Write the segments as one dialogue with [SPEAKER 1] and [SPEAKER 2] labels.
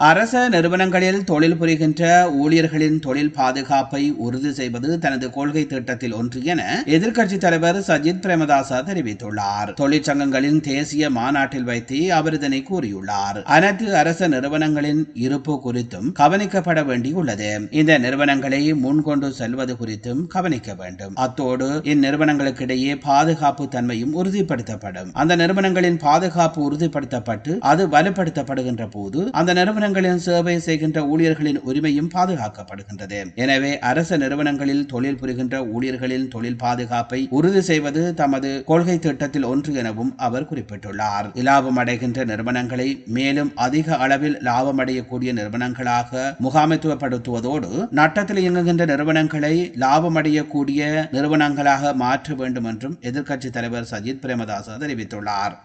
[SPEAKER 1] அரச நிறுவனங்களில் தொழில் புரிகின்ற ஊழியர்களின் தொழில் பாதுகாப்பை உறுதி செய்வது தனது கொள்கை திட்டத்தில் ஒன்று என எதிர்க்கட்சித் தலைவர் சஜித் பிரேமதாசா தெரிவித்துள்ளார். தொழிற்சங்கங்களின் தேசிய மாநாட்டில் வைத்து அவர் இதனை கூறியுள்ளார். அனைத்து அரச நிறுவனங்களின் இருப்பு குறித்தும் கவனிக்கப்பட வேண்டியுள்ளது. இந்த நிறுவனங்களை முன்கொண்டு செல்வது குறித்தும் கவனிக்க வேண்டும். அத்தோடு இந்நிறுவனங்களுக்கிடையே பாதுகாப்பு தன்மையும் உறுதிப்படுத்தப்படும். அந்த நிறுவனங்களின் பாதுகாப்பு உறுதிப்படுத்தப்பட்டு அது வலுப்படுத்தப்படுகின்ற போது அந்த நிறுவனங்களின் சேவை செய்கின்ற ஊழியர்களின் உரிமையும் பாதுகாக்கப்படுகின்றது. எனவே அரச நிறுவனங்களில் தொழில் புரிகின்ற ஊழியர்களின் தொழில் பாதுகாப்பை உறுதி செய்வது தமது கொள்கை திட்டத்தில் ஒன்று எனவும் அவர் குறிப்பிட்டுள்ளார். இலாபம் அடைகின்ற நிறுவனங்களை மேலும் அதிக அளவில் லாபம் அடையக்கூடிய நிறுவனங்களாக முகாமைத்துவப்படுத்துவதோடு நட்டத்தில் இயங்குகின்ற நிறுவனங்களை லாபம் அடையக்கூடிய நிறுவனங்களாக மாற்ற வேண்டும் என்றும் எதிர்க்கட்சித் தலைவர் சஜித் பிரேமதாச தெரிவித்துள்ளார்.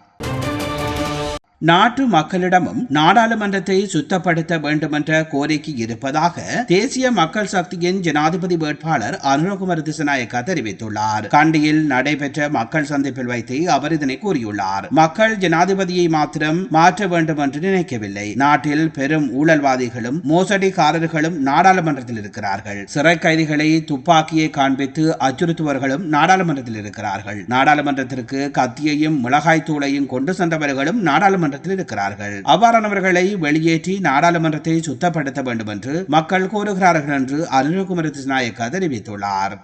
[SPEAKER 1] நாட்டு மக்களிடமும் நாடாளுமன்றத்தை சுத்தப்படுத்த வேண்டுமென்ற கோரிக்கை இருப்பதாக தேசிய மக்கள் சக்தியின் ஜனாதிபதி வேட்பாளர் அனுரகுமார் திசநாயக்கா தெரிவித்துள்ளார். கண்டியில் நடைபெற்ற மக்கள் சந்திப்பில் வைத்து அவர் இதனை கூறியுள்ளார். மக்கள் ஜனாதிபதியை மாத்திரம் மாற்ற வேண்டும் என்று நினைக்கவில்லை. நாட்டில் பெரும் ஊழல்வாதிகளும் மோசடிக்காரர்களும் நாடாளுமன்றத்தில் இருக்கிறார்கள். சிறை கைதிகளை துப்பாக்கியை காண்பித்து அச்சுறுத்துவர்களும் நாடாளுமன்றத்தில் இருக்கிறார்கள். நாடாளுமன்றத்திற்கு கத்தியையும் மிளகாய் தூளையும் கொண்டு சென்றவர்களும் நாடாளுமன்ற நாடாளுமன்றத்தில் இருக்கிறார்கள். அவ்வாறானவர்களை வெளியேற்றி நாடாளுமன்றத்தை சுத்தப்படுத்த வேண்டும் என்று மக்கள் கோருகிறார்கள் என்று அருண்குமார் நாயக்கா தெரிவித்துள்ளார்.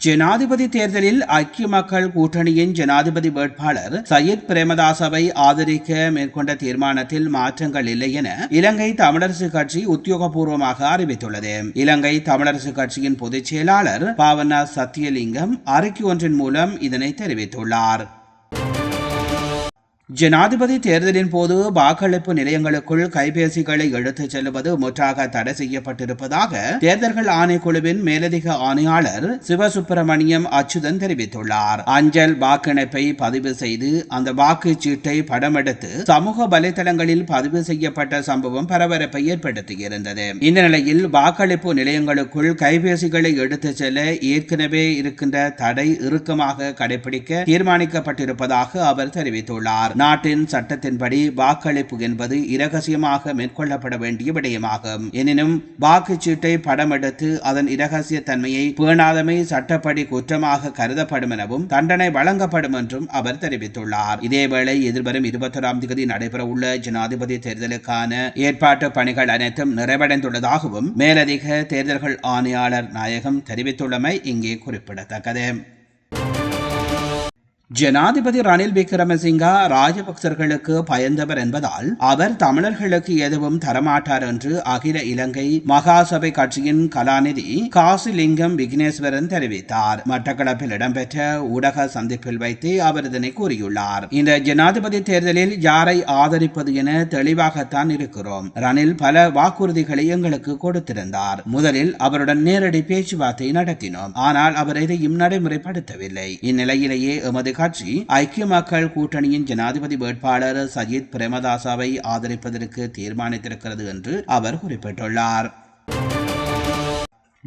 [SPEAKER 1] ஜனாதிபதி தேர்தலில் ஐக்கிய மக்கள் கூட்டணியின் ஜனாதிபதி வேட்பாளர் சையத் பிரேமதாசவை ஆதரிக்க மேற்கொண்ட தீர்மானத்தில் மாற்றங்கள் இல்லை என இலங்கை தமிழரசு கட்சி உத்தியோகபூர்வமாக அறிவித்துள்ளது. இலங்கை தமிழரசு கட்சியின் பொதுச் செயலாளர் பாவனா சத்தியலிங்கம் அறிக்கை ஒன்றின் மூலம் இதனை தெரிவித்துள்ளார். ஜனாதிபதி தேர்தலின் போது வாக்களிப்பு நிலையங்களுக்குள் கைபேசிகளை எடுத்துச் செல்வது முற்றாக தடை செய்யப்பட்டிருப்பதாக தேர்தல்கள் ஆணைக்குழுவின் மேலதிக ஆணையாளர் சிவசுப்பிரமணியம் அச்சுதன் தெரிவித்துள்ளார். அஞ்சல் வாக்கிணைப்பை பதிவு செய்து அந்த வாக்குச்சீட்டை படமெடுத்து சமூக வலைதளங்களில் பதிவு செய்யப்பட்ட சம்பவம் பரபரப்பை ஏற்படுத்தியிருந்தது. இந்த நிலையில் வாக்களிப்பு நிலையங்களுக்குள் கைபேசிகளை எடுத்துச் செல்ல ஏற்கனவே இருக்கின்ற தடை இறுக்கமாக கடைபிடிக்க தீர்மானிக்கப்பட்டிருப்பதாக அவர் தெரிவித்துள்ளார். நாட்டின் சட்டத்தின்படி வாக்களிப்பு என்பது இரகசியமாக மேற்கொள்ளப்பட வேண்டிய விடயமாகும். எனினும் வாக்குச்சீட்டை படம் எடுத்து அதன் இரகசிய தன்மையை பேணாதமை சட்டப்படி குற்றமாக கருதப்படும் எனவும் தண்டனை வழங்கப்படும் என்றும் அவர் தெரிவித்துள்ளார். இதேவேளை எதிர்வரும் இருபத்தொராம் தேதி நடைபெறவுள்ள ஜனாதிபதி தேர்தலுக்கான ஏற்பாட்டு பணிகள் அனைத்தும் நிறைவடைந்துள்ளதாகவும் மேலதிக தேர்தல்கள் ஆணையாளர் நாயகம் தெரிவித்துள்ளமை இங்கே குறிப்பிடத்தக்கது. ஜனாதிபதி ரணில் விக்ரமசிங்கா ராஜபக்சர்களுக்கு பயந்தவர் என்பதால் அவர் தமிழர்களுக்கு எதுவும் தரமாட்டார் என்று அகில இலங்கை மகாசபை கட்சியின் கலாநிதி காசிலிங்கம் விக்னேஸ்வரன் தெரிவித்தார். மட்டக்களப்பில் இடம்பெற்ற ஊடக சந்திப்பில் வைத்து அவர் இதனை கூறியுள்ளார். இந்த ஜனாதிபதி தேர்தலில் யாரை ஆதரிப்பது என தெளிவாகத்தான் இருக்கிறோம். ரணில் பல வாக்குறுதிகளை எங்களுக்கு கொடுத்திருந்தார். முதலில் அவருடன் நேரடி பேச்சுவார்த்தை நடத்தினோம். ஆனால் அவர் எதையும் நடைமுறைப்படுத்தவில்லை. இந்நிலையிலேயே எமது கட்சி ஐக்கிய மக்கள் கூட்டணியின் ஜனாதிபதி வேட்பாளர் சஜித் பிரேமதாசாவை ஆதரிப்பதற்கு தீர்மானித்திருக்கிறது என்று அவர் குறிப்பிட்டுள்ளார்.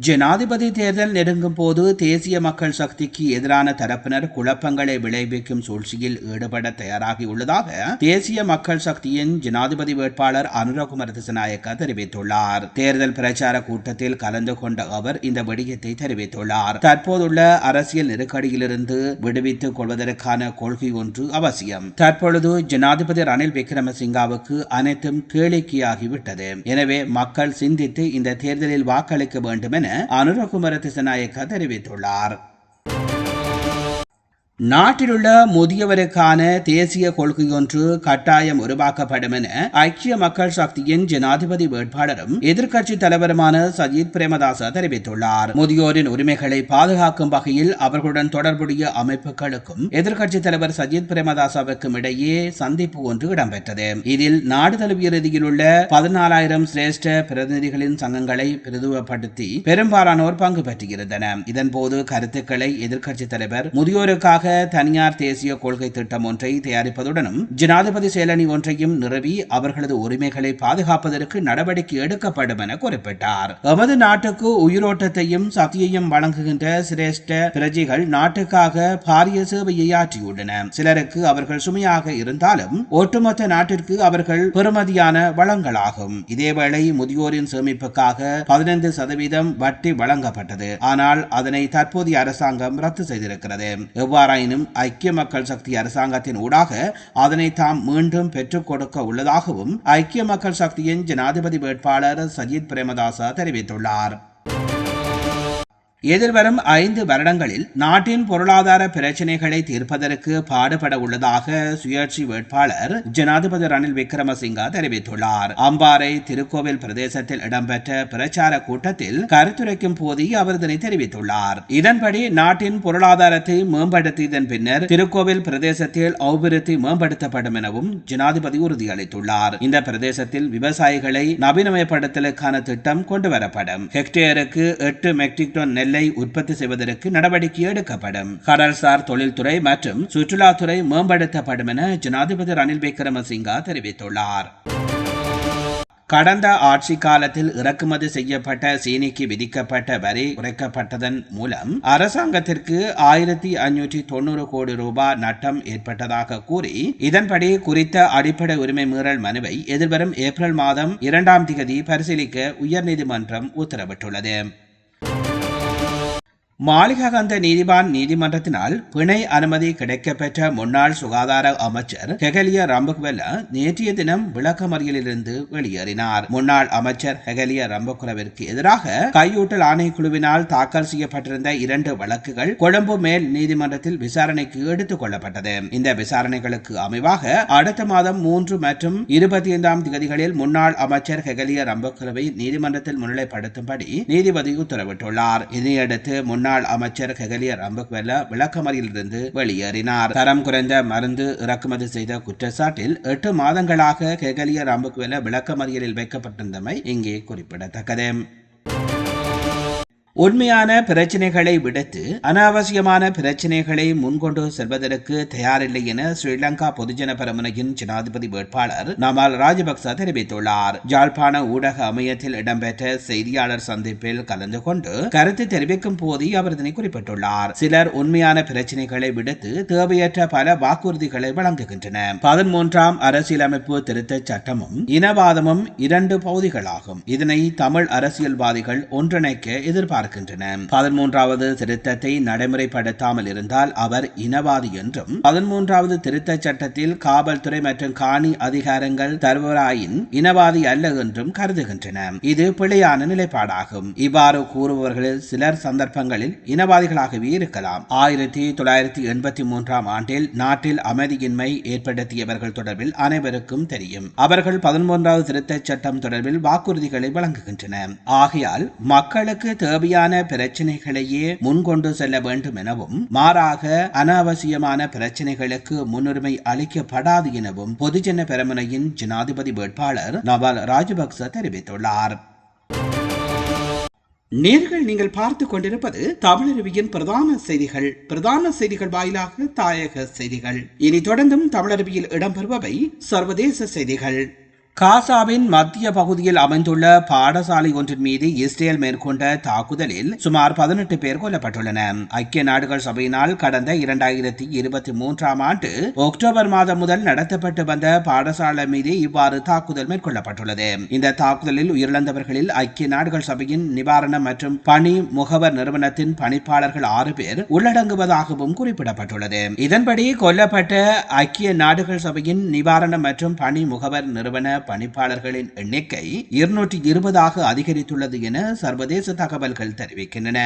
[SPEAKER 1] ஜனாதிபதி தேர்தல் நெருங்கும் போது தேசிய மக்கள் சக்திக்கு எதிரான தரப்பினர் குழப்பங்களை விளைவிக்கும் சூழ்ச்சியில் ஈடுபட தயாராகியுள்ளதாக தேசிய மக்கள் சக்தியின் ஜனாதிபதி வேட்பாளர் அனுரகுமார் திசநாயக்க தெரிவித்துள்ளார். தேர்தல் பிரச்சார கூட்டத்தில் கலந்து கொண்ட அவர் இந்த விடயத்தை தெரிவித்துள்ளார். தற்போதுள்ள அரசியல் நெருக்கடியிலிருந்து விடுவித்துக் கொள்வதற்கான கொள்கை ஒன்று அவசியம். தற்பொழுது ஜனாதிபதி ரணில் விக்ரமசிங்காவுக்கு அனைத்தும் கேளிக்கையாகிவிட்டது. எனவே மக்கள் சிந்தித்து இந்த தேர்தலில் வாக்களிக்க வேண்டும் என என அனுரகுமர திசநாயக்க தெரிவித்துள்ளார். நாட்டிலுள்ள முதியவருக்கான தேசிய கொள்கையொன்று கட்டாயம் உருவாக்கப்படும் என ஐக்கிய மக்கள் சக்தியின் ஜனாதிபதி வேட்பாளரும் எதிர்க்கட்சி தலைவருமான சஜித் பிரேமதாச தெரிவித்துள்ளார். முதியோரின் உரிமைகளை பாதுகாக்கும் வகையில் அவர்களுடன் தொடர்புடைய அமைப்புகளுக்கும் எதிர்க்கட்சி தலைவர் சஜித் பிரேமதாசாவுக்கும் இடையே சந்திப்பு ஒன்று இடம்பெற்றது. இதில் நாடு தழுவிய ரீதியில் உள்ள பதினாலாயிரம் சிரேஷ்ட பிரதிநிதிகளின் சங்கங்களை பிரதிவப்படுத்தி பெரும்பாலானோர் பங்கு பெற்றிருந்தனர். இதன்போது கருத்துக்களை எதிர்க்கட்சி தலைவர் முதியோருக்காக தனியார் தேசிய கொள்கை திட்டம் ஒன்றை தயாரிப்பதுடனும் ஜனாதிபதி செயலணி ஒன்றையும் நிறுவி அவர்களது உரிமைகளை பாதுகாப்பதற்கு நடவடிக்கை எடுக்கப்படும் என குறிப்பிட்டார். எமது நாட்டுக்கு உயிரோட்டத்தையும் சக்தியையும் வழங்குகின்ற சிரேஷ்ட பிரஜைகள் நாட்டுக்காக பாரிய சேவையை ஆற்றியுள்ளன. சிலருக்கு அவர்கள் சுமையாக இருந்தாலும் ஒட்டுமொத்த நாட்டிற்கு அவர்கள் பெறுமதியான வளங்களாகும். இதேவேளை முதியோரின் சேமிப்புக்காக பதினைந்து சதவீதம் வட்டி வழங்கப்பட்டது. ஆனால் அதனை தற்போதைய அரசாங்கம் ரத்து செய்திருக்கிறது. எவ்வாறாய் ஆயினும் ஐக்கிய மக்கள் சக்தி அரசாங்கத்தின் ஊடாக அதனை தாம் மீண்டும் பெற்றுக் கொடுக்க உள்ளதாகவும் ஐக்கிய மக்கள் சக்தியின் ஜனாதிபதி வேட்பாளர் சஜித் பிரேமதாச தெரிவித்துள்ளார். எதிர்வரும் ஐந்து வருடங்களில் நாட்டின் பொருளாதார பிரச்சினைகளை தீர்ப்பதற்கு பாடுபட உள்ளதாக சுயேட்சை வேட்பாளர் ஜனாதிபதி ரணில் விக்ரமசிங்கா தெரிவித்துள்ளார். அம்பாறை திருக்கோவில் பிரதேசத்தில் இடம்பெற்ற பிரச்சார கூட்டத்தில் கருத்துரைக்கும் போது அவர் இதனை தெரிவித்துள்ளார். இதன்படி நாட்டின் பொருளாதாரத்தை மேம்படுத்தியதன் பின்னர் திருக்கோவில் பிரதேசத்தில் அபிவிருத்தி மேம்படுத்தப்படும் எனவும் ஜனாதிபதி உறுதியளித்துள்ளார். இந்த பிரதேசத்தில் விவசாயிகளை நவீனமயப்படுத்தலுக்கான திட்டம் கொண்டுவரப்படும். ஹெக்டேருக்கு எட்டு மெட்ரிக் டன் நெல் நெல்லை உற்பத்தி செய்வதற்கு நடவடிக்கை எடுக்கப்படும். கடல்சார் தொழில்துறை மற்றும் சுற்றுலாத்துறை மேம்படுத்தப்படும் என ஜனாதிபதி ரணில் விக்ரமசிங்கா தெரிவித்துள்ளார். கடந்த ஆட்சி காலத்தில் இறக்குமதி செய்யப்பட்ட சீனிக்கு விதிக்கப்பட்ட வரி குறைக்கப்பட்டதன் மூலம் அரசாங்கத்திற்கு ஆயிரத்தி ஐநூற்றி தொண்ணூறு கோடி ரூபாய் நட்டம் ஏற்பட்டதாக கூறி இதன்படி குறித்த அடிப்படை உரிமை மீறல் மனுவை எதிர்வரும் ஏப்ரல் மாதம் இரண்டாம் தேதி பரிசீலிக்க உயர்நீதிமன்றம் உத்தரவிட்டுள்ளது. மாளிகாகந்த நீதிவான் நீதிமன்றத்தினால் பிணை அனுமதி கிடைக்கப்பெற்ற முன்னாள் சுகாதார அமைச்சர் ஹெகலிய ரம்பகுவெல்ல நேற்றைய தினம் விளக்கமறியலிலிருந்து வெளியேறினார். முன்னாள் அமைச்சர் ஹெகலிய ரம்பகுலவிற்கு எதிராக கையூட்டல் ஆணைக்குழுவினால் தாக்கல் செய்யப்பட்டிருந்த இரண்டு வழக்குகள் கொழும்பு மேல் நீதிமன்றத்தில் விசாரணைக்கு எடுத்துக் கொள்ளப்பட்டது. இந்த விசாரணைகளுக்கு அமைவாக அடுத்த மாதம் மூன்று மற்றும் இருபத்தி ஐந்தாம் தேதிகளில் முன்னாள் அமைச்சர் ஹெகலிய ரம்பகுலவை நீதிமன்றத்தில் முன்னிலைப்படுத்தும்படி நீதிபதி உத்தரவிட்டுள்ளார். இதனையடுத்து முன்னாள் முன்னாள் அமைச்சர் ஹெகலியர் ரம்பக்வெல்ல விளக்கமறியிலிருந்து வெளியேறினார். தரம் குறைந்த மருந்து இறக்குமதி செய்த குற்றச்சாட்டில் எட்டு மாதங்களாக ஹெகலியர் ரம்பக்வெல்ல விளக்கமறியலில் வைக்கப்பட்டிருந்தமை இங்கே குறிப்பிடத்தக்கது. உண்மையான பிரச்சனைகளை விடுத்து அனாவசியமான பிரச்சனைகளை முன்கொண்டு செல்வதற்கு தயாரில்லை என ஸ்ரீலங்கா பொதுஜன பெரமுனையின் ஜனாதிபதி வேட்பாளர் நமால் ராஜபக்ச தெரிவித்துள்ளார். ஜாழ்ப்பாண ஊடக அமையத்தில் இடம்பெற்ற செய்தியாளர் சந்திப்பில் கலந்து கொண்டு கருத்து தெரிவிக்கும் போது அவர் இதனை குறிப்பிட்டுள்ளார். சிலர் உண்மையான பிரச்சனைகளை விடுத்து தேவையற்ற பல வாக்குறுதிகளை வழங்குகின்றன பதிமூன்றாம் அரசியலமைப்பு திருத்த சட்டமும் இனவாதமும் இரண்டு பகுதிகளாகும். இதனை தமிழ் அரசியல்வாதிகள் ஒன்றிணைக்க எதிர்பார்க்கிறார் பார்க்கின்றன பதிமூன்றாவது திருத்தத்தை நடைமுறைப்படுத்தாமல் இருந்தால் அவர் இனவாதி என்றும் பதிமூன்றாவது திருத்த சட்டத்தில் காவல்துறை மற்றும் காணி அதிகாரங்கள் தருவராயின் இனவாதி அல்ல என்றும் கருதுகின்றன. இது பிழையான நிலைப்பாடாகும். இவ்வாறு கூறுபவர்களில் சிலர் சந்தர்ப்பங்களில் இனவாதிகளாகவே இருக்கலாம். ஆயிரத்தி தொள்ளாயிரத்தி எண்பத்தி மூன்றாம் ஆண்டில் நாட்டில் அமைதியின்மை ஏற்படுத்தியவர்கள் தொடர்பில் அனைவருக்கும் தெரியும். அவர்கள் பதிமூன்றாவது திருத்த சட்டம் தொடர்பில் வாக்குறுதிகளை வழங்குகின்றன. ஆகையால் மக்களுக்கு தேவை தேவையான பிரச்சனைகளையே முன்கொண்டு செல்ல வேண்டும் எனவும் மாறாக அனாவசியமான பிரச்சனைகளுக்கு முன்னுரிமை அளிக்கப்படாது எனவும் பொதுஜன பெருமனையின் ஜனாதிபதி வேட்பாளர் நவால் ராஜபக்ச தெரிவித்துள்ளார். நேர்கள் நீங்கள் பார்த்து கொண்டிருப்பது தமிழருவியின் பிரதான செய்திகள். பிரதான செய்திகள் வாயிலாக தாயக செய்திகள். இனி தொடர்ந்தும் தமிழருவியில் இடம்பெறுபவை சர்வதேச செய்திகள். காசாவின் மத்திய பகுதியில் அமைந்துள்ள பாடசாலை ஒன்றின் மீது இஸ்ரேல் மேற்கொண்ட தாக்குதலில் சுமார் பதினெட்டு பேர் கொல்லப்பட்டுள்ளனர். ஐக்கிய நாடுகள் சபையினால் கடந்த இரண்டாயிரத்தி இருபத்தி மூன்றாம் ஆண்டு அக்டோபர் மாதம் முதல் நடத்தப்பட்டு வந்த பாடசாலை மீது இவ்வாறு தாக்குதல் மேற்கொள்ளப்பட்டுள்ளது. இந்த தாக்குதலில் உயிரிழந்தவர்களில் ஐக்கிய நாடுகள் சபையின் நிவாரணம் மற்றும் பணி முகவர் நிறுவனத்தின் பணிப்பாளர்கள் ஆறு பேர் உள்ளடங்குவதாகவும் குறிப்பிடப்பட்டுள்ளது. இதன்படி கொல்லப்பட்ட ஐக்கிய நாடுகள் சபையின் நிவாரணம் மற்றும் பணி முகவர் நிறுவன பணிப்பாளர்களின் எண்ணிக்கை இருநூற்றி இருபதாக அதிகரித்துள்ளது என சர்வதேச தகவல்கள் தெரிவிக்கின்றன.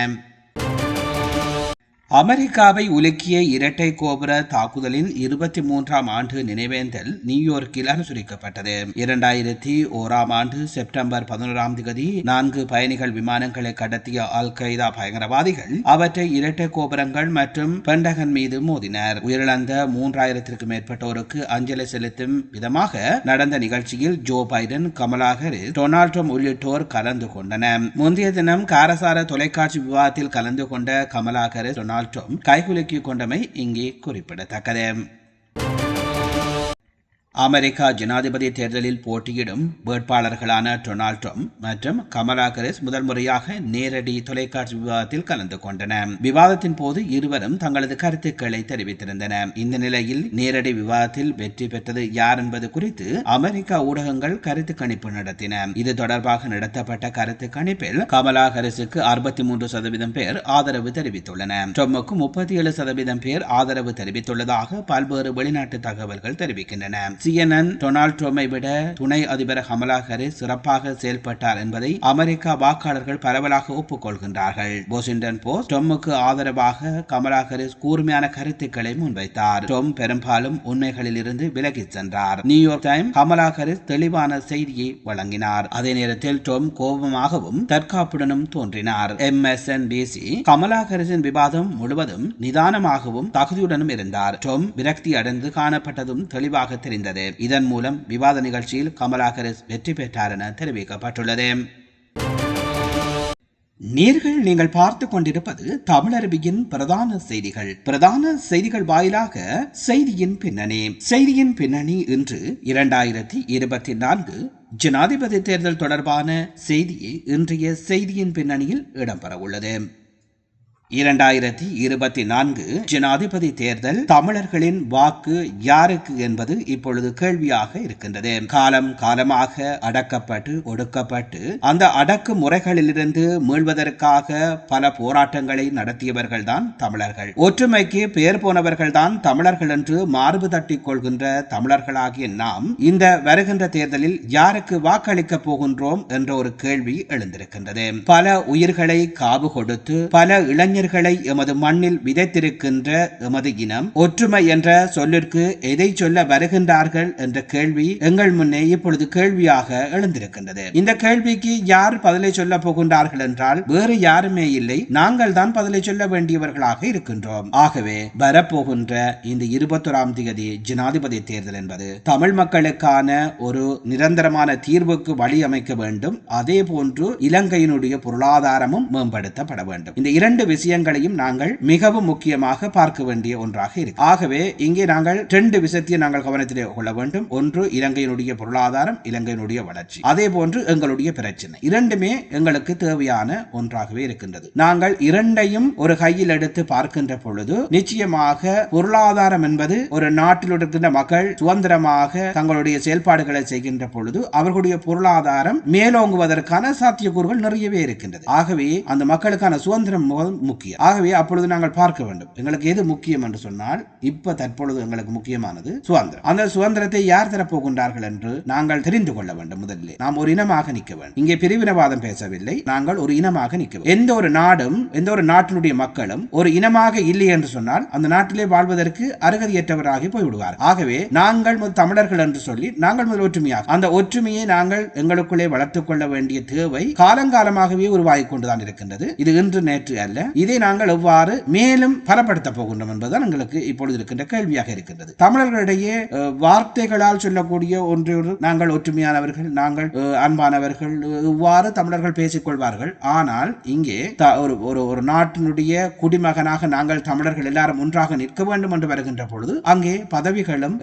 [SPEAKER 1] அமெரிக்காவை உலுக்கிய இரட்டை கோபுர தாக்குதலின் இருபத்தி மூன்றாம் ஆண்டு நினைவேந்தல் நியூயார்க்கில் அனுசரிக்கப்பட்டது. இரண்டாயிரத்தி ஓராம் ஆண்டு செப்டம்பர் பதினோராம் தேதி நான்கு பயணிகள் விமானங்களை கடத்திய அல் கைதா பயங்கரவாதிகள் அவற்றை இரட்டை கோபுரங்கள் மற்றும் பெண்டகன் மீது மோதினர். உயிரிழந்த மூன்றாயிரத்திற்கும் மேற்பட்டோருக்கு அஞ்சலி செலுத்தும் விதமாக நடந்த நிகழ்ச்சியில் Joe Biden Kamala Harris Donald Trump உள்ளிட்டோர் கலந்து கொண்டனர். முந்தைய தினம் காரசார தொலைக்காட்சி விவாதத்தில் கலந்து கொண்ட கமலா ஹாரிஸ் டொனால்ட் மற்றும் கைகுலுக்கிக் கொண்டமை இங்கே குறிப்பிடத்தக்கது. அமெரிக்கா ஜனாதிபதி தேர்தலில் போட்டியிடும் வேட்பாளர்களான டொனால்ட் ட்ரம்ப் மற்றும் கமலா ஹாரிஸ் முதல் முறையாக நேரடி தொலைக்காட்சி விவாதத்தில் கலந்து கொண்டன விவாதத்தின் போது இருவரும் தங்களது கருத்துக்களை தெரிவித்திருந்தன இந்த நிலையில் நேரடி விவாதத்தில் வெற்றி பெற்றது யார் என்பது குறித்து அமெரிக்கா ஊடகங்கள் கருத்து கணிப்பு நடத்தின. இது தொடர்பாக நடத்தப்பட்ட கருத்து கணிப்பில் கமலா ஹாரிஸுக்கு அறுபத்தி மூன்று சதவீதம் பேர் ஆதரவு தெரிவித்துள்ளன ட்ரம்புக்கு முப்பத்தி ஏழு சதவீதம் பேர் ஆதரவு தெரிவித்துள்ளதாக பல்வேறு வெளிநாட்டு தகவல்கள் தெரிவிக்கின்றன. சிஎன்என் டொனால்ட் ட்ரம்பை விட துணை அதிபர் கமலா ஹாரிஸ் சிறப்பாக செயல்பட்டார் என்பதை அமெரிக்கா வாக்காளர்கள் பரவலாக ஒப்புக்கொள்கின்றார்கள். வாஷிங்டன் போஸ்ட் ட்ரம்புக்கு ஆதரவாக கமலா ஹாரிஸ் கூர்மையான கருத்துக்களை முன்வைத்தார். ட்ரம்ப் பெரும்பாலும் உண்மைகளில் இருந்து விலகிச் சென்றார். நியூயார்க் டைம் கமலா ஹாரிஸ் தெளிவான செய்தியை வழங்கினார். அதே நேரத்தில் ட்ரம்ப் கோபமாகவும் தற்காப்புடனும் தோன்றினார். எம்எஸ்என்பிசி கமலா ஹாரிஸின் விவாதம் முழுவதும் நிதானமாகவும் தகுதியுடனும் இருந்தார். ட்ரம்ப் விரக்தி அடைந்து காணப்பட்டதும் தெளிவாக தெரிந்தது. இதன் மூலம் விவாத நிகழ்ச்சியில் கமலா ஹாரிஸ் வெற்றி பெற்றார் என தெரிவிக்கப்பட்டுள்ளது. நேர்கள் நீங்கள் பார்த்து கொண்டிருப்பது தமிழரபியின் பிரதான செய்திகள். பிரதான செய்திகள் வாயிலாக செய்தியின் பின்னணி. செய்தியின் பின்னணி இன்று இரண்டாயிரத்தி இருபத்தி நான்கு ஜனாதிபதி தேர்தல் தொடர்பான செய்தியை இன்றைய செய்தியின் பின்னணியில் இடம்பெற உள்ளது இரண்டாயிரத்தி இருபத்தி நான்கு ஜனாதிபதி தேர்தல் தமிழர்களின் வாக்கு யாருக்கு என்பது இப்பொழுது கேள்வியாக இருக்கின்றது. காலம் காலமாக அடக்கப்பட்டு ஒடுக்கப்பட்டு அந்த அடக்கு முறைகளிலிருந்து மீள்வதற்காக பல போராட்டங்களை நடத்தியவர்கள் தான் தமிழர்கள். ஒற்றுமைக்கு பெயர் போனவர்கள் தான் தமிழர்கள் என்று மார்பு தட்டிக் கொள்கின்ற தமிழர்களாகிய நாம் இந்த வருகின்ற தேர்தலில் யாருக்கு வாக்களிக்கப் போகின்றோம் என்ற ஒரு கேள்வி எழுந்திருக்கின்றது. பல உயிர்களை காவு கொடுத்து பல இளைஞர் இளைஞர்களை எமது மண்ணில் விதைத்திருக்கின்ற எமது இனம் ஒற்றுமை என்ற சொல்லிற்கு எதை சொல்ல வருகின்றார்கள் என்ற கேள்வி எங்கள் முன்னே இப்பொழுது கேள்வியாக எழுந்திருக்கின்றது. இந்த கேள்விக்கு யார் பதிலை சொல்ல போகின்றார்கள் என்றால் வேறு யாருமே இல்லை. நாங்கள் தான் பதிலை சொல்ல வேண்டியவர்களாக இருக்கின்றோம். ஆகவே வரப்போகின்ற இந்த இருபத்தொராம் தேதி ஜனாதிபதி தேர்தல் என்பது தமிழ் மக்களுக்கான ஒரு நிரந்தரமான தீர்வுக்கு வழி அமைக்க வேண்டும். அதே போன்று இலங்கையினுடைய பொருளாதாரமும் மேம்படுத்தப்பட வேண்டும். இந்த இரண்டு விஷயம் விஷயங்களையும் நாங்கள் மிகவும் முக்கியமாக பார்க்க வேண்டிய ஒன்றாக இருக்கு. ஆகவே இங்கே நாங்கள் ரெண்டு விஷயத்தையும் நாங்கள் கவனத்திலே கொள்ள வேண்டும். ஒன்று இலங்கையினுடைய பொருளாதாரம் இலங்கையினுடைய வளர்ச்சி. அதே போன்று எங்களுடைய பிரச்சனை. இரண்டுமே எங்களுக்கு தேவையான ஒன்றாகவே இருக்கின்றது. நாங்கள் இரண்டையும் ஒரு கையில் எடுத்து பார்க்கின்ற பொழுது நிச்சயமாக பொருளாதாரம் என்பது ஒரு நாட்டில் இருக்கின்ற மக்கள் சுதந்திரமாக தங்களுடைய செயல்பாடுகளை செய்கின்ற பொழுது அவர்களுடைய பொருளாதாரம் மேலோங்குவதற்கான சாத்தியக்கூறுகள் நிறையவே இருக்கின்றது. ஆகவே அந்த மக்களுக்கான சுதந்திரம் முக்கியம். ஆகவே அப்பொழுது நாங்கள் பார்க்க வேண்டும். எங்களுக்கு எது முக்கியம் என்று சொன்னால் இப்ப தற்பொழுது எங்களுக்கு முக்கியமானது சுதந்திரம். அந்த சுதந்திரத்தை யார் தரப்போகின்றார்கள் என்று நாங்கள் தெரிந்து கொள்ள வேண்டும் முதலில். நாம் ஒரு இனமாக நிற்க வேண்டும். இங்கே பிரிவினவாதம் பேசவில்லை. நாங்கள் ஒரு இனமாக நிற்க வேண்டும். எந்த ஒரு நாடும் எந்த ஒரு நாட்டினுடைய மக்களும் ஒரு இனமாக இல்லை என்று சொன்னால் அந்த நாட்டிலே வாழ்வதற்கு அருகதையற்றவராகி போய்விடுவார் ஆகவே நாங்கள் தமிழர்கள் என்று சொல்லி நாங்கள் முதல் ஒற்றுமையாக அந்த ஒற்றுமையை நாங்கள் எங்களுக்குள்ளே வளர்த்துக் கொள்ள வேண்டிய தேவை காலங்காலமாகவே உருவாகி கொண்டுதான் இருக்கின்றது. இது இன்று நேற்று அல்ல இதை நாங்கள் எவ்வாறு மேலும் பலப்படுத்த போகின்றோம் என்பதுதான் எங்களுக்கு இப்பொழுது இருக்கின்ற கேள்வியாக இருக்கின்றது. தமிழர்களிடையே வார்த்தைகளால் சொல்லக்கூடிய ஒன்று நாங்கள் ஒற்றுமையானவர்கள் நாங்கள் அன்பானவர்கள் இவ்வாறு தமிழர்கள் பேசிக் கொள்வார்கள். ஆனால் இங்கே ஒரு ஒரு ஒரு நாட்டினுடைய குடிமகனாக நாங்கள் தமிழர்கள் எல்லாரும் ஒன்றாக நிற்க வேண்டும் என்று வருகின்ற பொழுது அங்கே பதவிகளும்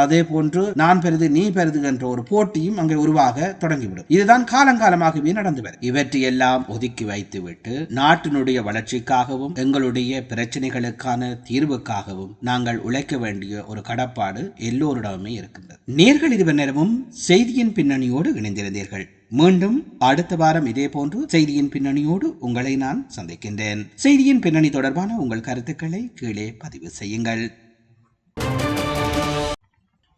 [SPEAKER 1] அதே போன்று நான் பெரிது நீ பெரிது என்ற ஒரு போட்டியும் அங்கே உருவாக தொடங்கிவிடும். இதுதான் காலங்காலமாகவே நடந்து வரும். இவற்றையெல்லாம் ஒதுக்கி வைத்துவிட்டு நாட்டினுடைய வளர்ச்சி வளர்ச்சிக்காகவும் எங்களுடைய பிரச்சனைகளுக்கான தீர்வுக்காகவும் நாங்கள் உழைக்க வேண்டிய ஒரு கடப்பாடு எல்லோரிடமே இருக்கின்றது. நேர்கள் இதுவரை நேரமும் செய்தியின் பின்னணியோடு இணைந்திருந்தீர்கள். மீண்டும் அடுத்த வாரம் இதே போன்று செய்தியின் பின்னணியோடு உங்களை நான் சந்திக்கின்றேன். செய்தியின் பின்னணி தொடர்பான உங்கள் கருத்துக்களை கீழே பதிவு செய்யுங்கள்.